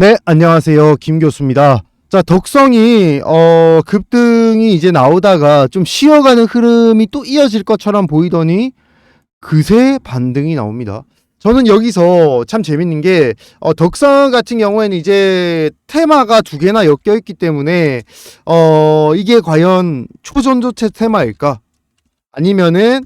네, 안녕하세요. 김 교수입니다. 자, 덕성이 어 급등이 이제 나오다가 좀 쉬어가는 흐름이 또 이어질 것처럼 보이더니 그새 반등이 나옵니다. 저는 여기서 참 재밌는 게 어, 덕성 같은 경우에는 이제 테마가 두 개나 엮여 있기 때문에 어 이게 과연 초전도체 테마일까? 아니면은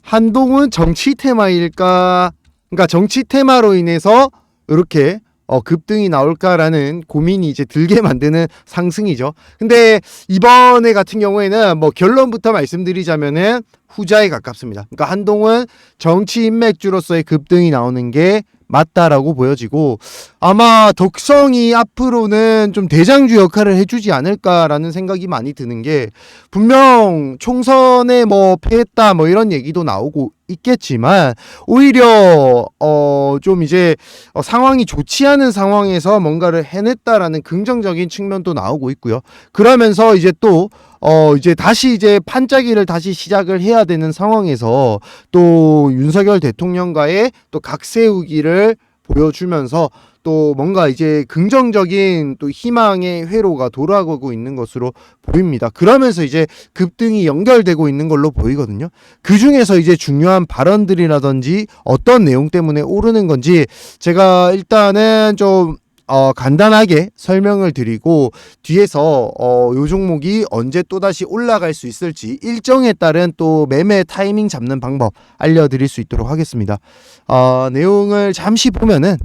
한동훈 정치 테마일까? 그러니까 정치 테마로 인해서 이렇게 어, 급등이 나올까라는 고민이 이제 들게 만드는 상승이죠. 근데 이번에 같은 경우에는 뭐 결론부터 말씀드리자면은 후자에 가깝습니다. 그러니까 한동훈 정치 인맥주로서의 급등이 나오는 게 맞다라고 보여지고 아마 덕성이 앞으로는 좀 대장주 역할을 해주지 않을까라는 생각이 많이 드는 게 분명 총선에 뭐 패했다 뭐 이런 얘기도 나오고 있겠지만 오히려 어 좀 이제 어, 상황이 좋지 않은 상황에서 뭔가를 해냈다라는 긍정적인 측면도 나오고 있고요. 그러면서 이제 또 어 이제 다시 이제 판짜기를 다시 시작을 해야 되는 상황에서 또 윤석열 대통령과의 또 각세우기를 보여주면서 또 뭔가 이제 긍정적인 또 희망의 회로가 돌아가고 있는 것으로 보입니다. 그러면서 이제 급등이 연결되고 있는 걸로 보이거든요. 그 중에서 이제 중요한 발언들이라든지 어떤 내용 때문에 오르는 건지 제가 일단은 좀 어, 간단하게 설명을 드리고 뒤에서 어, 요 종목이 언제 또다시 올라갈 수 있을지 일정에 따른 또 매매 타이밍 잡는 방법 알려드릴 수 있도록 하겠습니다. 어, 내용을 잠시 보면은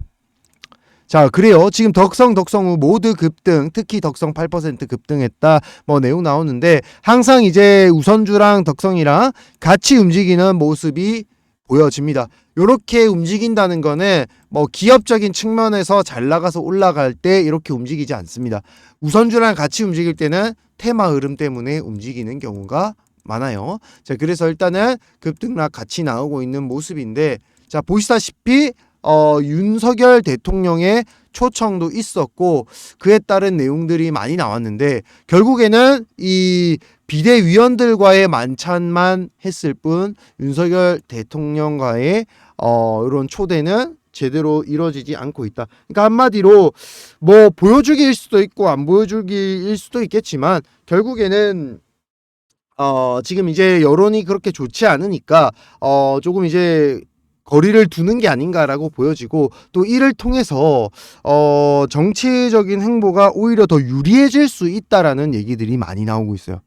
자, 그래요. 지금 덕성, 덕성우 모두 급등, 특히 덕성 8% 급등했다. 뭐 내용 나오는데 항상 이제 우선주랑 덕성이랑 같이 움직이는 모습이 보여집니다. 요렇게 움직인다는 거는 뭐 기업적인 측면에서 잘 나가서 올라갈 때 이렇게 움직이지 않습니다. 우선주랑 같이 움직일 때는 테마 흐름 때문에 움직이는 경우가 많아요. 자, 그래서 일단은 급등락 같이 나오고 있는 모습인데 자, 보시다시피 어, 윤석열 대통령의 초청도 있었고 그에 따른 내용들이 많이 나왔는데 결국에는 이 비대위원들과의 만찬만 했을 뿐 윤석열 대통령과의 어, 이런 초대는 제대로 이루어지지 않고 있다. 그러니까 한마디로 뭐 보여주기일 수도 있고 안 보여주기일 수도 있겠지만 결국에는 어, 지금 이제 여론이 그렇게 좋지 않으니까 어, 조금 이제 거리를 두는 게 아닌가라고 보여지고 또 이를 통해서 어 정치적인 행보가 오히려 더 유리해질 수 있다라는 얘기들이 많이 나오고 있어요.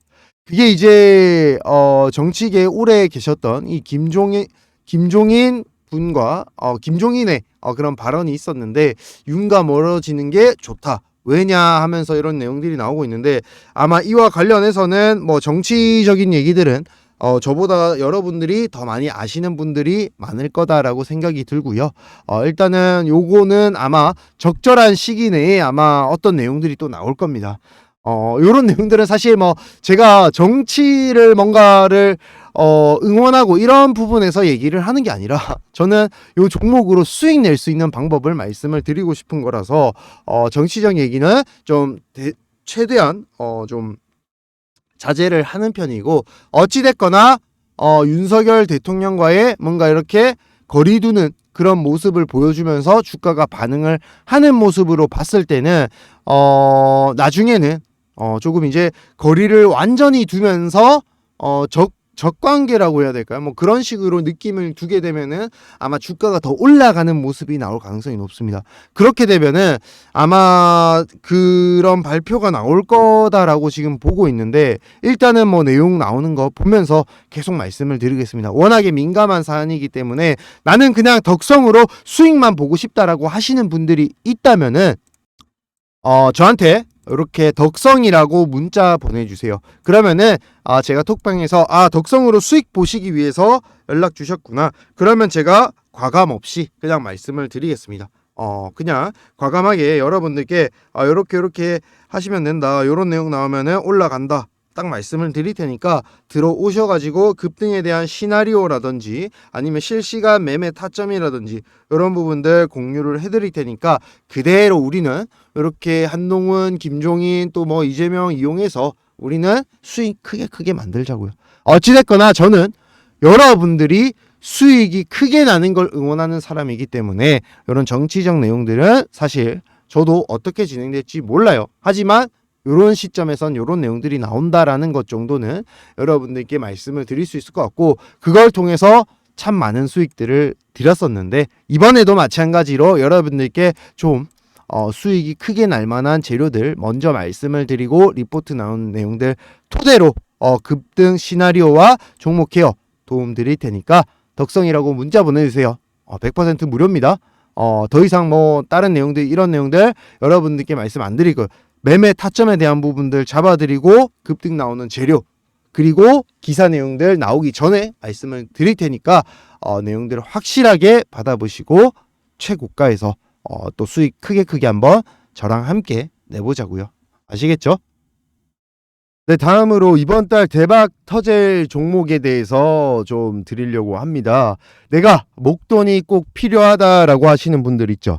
그게 이제 어 정치계에 오래 계셨던 이 김종인 김종인 분과 어 김종인의 어 그런 발언이 있었는데 윤과 멀어지는 게 좋다. 왜냐 하면서 이런 내용들이 나오고 있는데 아마 이와 관련해서는 뭐 정치적인 얘기들은 어, 저보다 여러분들이 더 많이 아시는 분들이 많을 거다라고 생각이 들고요. 어, 일단은 요거는 아마 적절한 시기 내에 아마 어떤 내용들이 또 나올 겁니다. 어, 요런 내용들은 사실 뭐 제가 정치를 뭔가를 어, 응원하고 이런 부분에서 얘기를 하는 게 아니라 저는 요 종목으로 수익 낼 수 있는 방법을 말씀을 드리고 싶은 거라서 어, 정치적 얘기는 좀 대, 최대한 어, 좀 자제를 하는 편이고 어찌됐거나 어, 윤석열 대통령과의 뭔가 이렇게 거리두는 그런 모습을 보여주면서 주가가 반응을 하는 모습으로 봤을 때는 어, 나중에는 어, 조금 이제 거리를 완전히 두면서 어, 적 적관계라고 해야 될까요? 뭐 그런 식으로 느낌을 두게 되면은 아마 주가가 더 올라가는 모습이 나올 가능성이 높습니다. 그렇게 되면은 아마 그런 발표가 나올 거다라고 지금 보고 있는데 일단은 뭐 내용 나오는 거 보면서 계속 말씀을 드리겠습니다. 워낙에 민감한 사안이기 때문에 나는 그냥 덕성으로 수익만 보고 싶다라고 하시는 분들이 있다면은 어 저한테 이렇게 덕성이라고 문자 보내주세요. 그러면은 아 제가 톡방에서 아 덕성으로 수익 보시기 위해서 연락 주셨구나. 그러면 제가 과감 없이 그냥 말씀을 드리겠습니다. 어 그냥 과감하게 여러분들께 아 요렇게 요렇게 하시면 된다. 요런 내용 나오면은 올라간다. 딱 말씀을 드릴 테니까 들어오셔가지고 급등에 대한 시나리오라든지 아니면 실시간 매매 타점이라든지 이런 부분들 공유를 해드릴 테니까 그대로 우리는 이렇게 한동훈, 김종인 또 뭐 이재명 이용해서 우리는 수익 크게 크게 만들자고요. 어찌됐거나 저는 여러분들이 수익이 크게 나는 걸 응원하는 사람이기 때문에 이런 정치적 내용들은 사실 저도 어떻게 진행될지 몰라요. 하지만 이런 시점에선 이런 내용들이 나온다라는 것 정도는 여러분들께 말씀을 드릴 수 있을 것 같고 그걸 통해서 참 많은 수익들을 드렸었는데 이번에도 마찬가지로 여러분들께 좀 어, 수익이 크게 날 만한 재료들 먼저 말씀을 드리고 리포트 나온 내용들 토대로 어, 급등 시나리오와 종목 케어 도움 드릴 테니까 덕성이라고 문자 보내주세요. 어, 100% 무료입니다. 어, 더 이상 뭐 다른 내용들 이런 내용들 여러분들께 말씀 안 드리고 매매 타점에 대한 부분들 잡아드리고 급등 나오는 재료 그리고 기사 내용들 나오기 전에 말씀을 드릴 테니까 어, 내용들을 확실하게 받아보시고 최고가에서 어, 또 수익 크게 크게 한번 저랑 함께 내보자고요. 아시겠죠? 네, 다음으로 이번 달 대박 터질 종목에 대해서 좀 드리려고 합니다. 내가 목돈이 꼭 필요하다라고 하시는 분들 있죠.